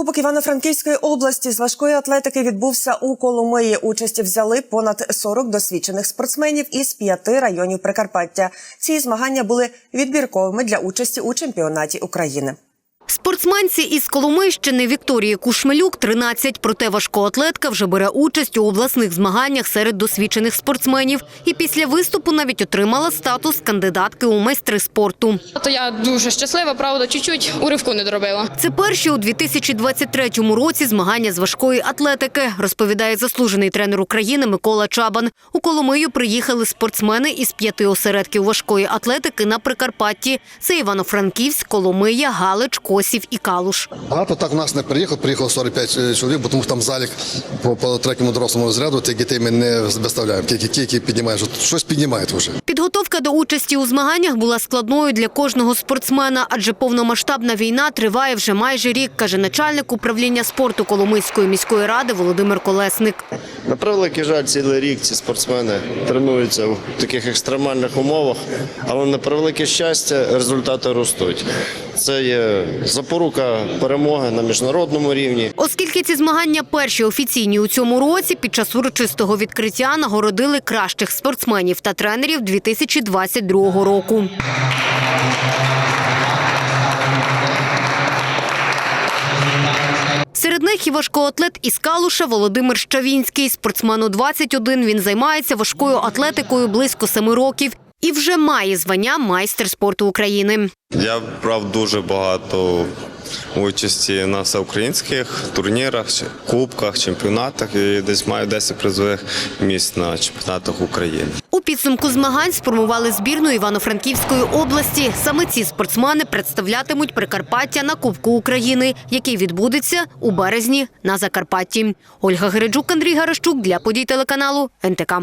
Кубок Івано-Франківської області з важкої атлетики відбувся у Коломиї. Участі взяли понад 40 досвідчених спортсменів із п'яти районів Прикарпаття. Ці змагання були відбірковими для участі у чемпіонаті України. Спортсменці із Коломийщини Вікторії Кушмелюк 13, проте важкоатлетка вже бере участь у обласних змаганнях серед досвідчених спортсменів і після виступу навіть отримала статус кандидатки у майстри спорту. То я дуже щаслива, правда, чуть-чуть уривку не доробила. Це перші у 2023 році змагання з важкої атлетики, розповідає заслужений тренер України Микола Чабан. У Коломию приїхали спортсмени із п'яти осередків важкої атлетики на Прикарпатті. Це Івано-Франківськ, Коломия, Галич, Косів і Калуш. Багато так в нас не приїхало, приїхало 45 чоловік, бо тому що там залік по, по третьому дорослому розряду, тих дітей ми не виставляємо. Тільки ті, які піднімають, щось піднімають вже. Підготовка до участі у змаганнях була складною для кожного спортсмена, адже повномасштабна війна триває вже майже рік, каже начальник управління спорту Коломийської міської ради Володимир Колесник. На превеликий жаль, цілий рік ці спортсмени тренуються в таких екстремальних умовах, але на превелике щастя результати ростуть. Це є запорука перемоги на міжнародному рівні. Оскільки ці змагання перші офіційні у цьому році, під час урочистого відкриття нагородили кращих спортсменів та тренерів 2022 року. Серед них і важкоатлет із Калуша Володимир Щавінський. Спортсмену 21, він займається важкою атлетикою близько семи років і вже має звання майстер спорту України. Я брав дуже багато участі на всеукраїнських турнірах, кубках, чемпіонатах і десь маю 10 призових місць на чемпіонатах України. У підсумку змагань сформували збірну Івано-Франківської області. Саме ці спортсмени представлятимуть Прикарпаття на Кубку України, який відбудеться у березні на Закарпатті. Ольга Гереджук, Андрій Гарашчук для подій телеканалу НТК.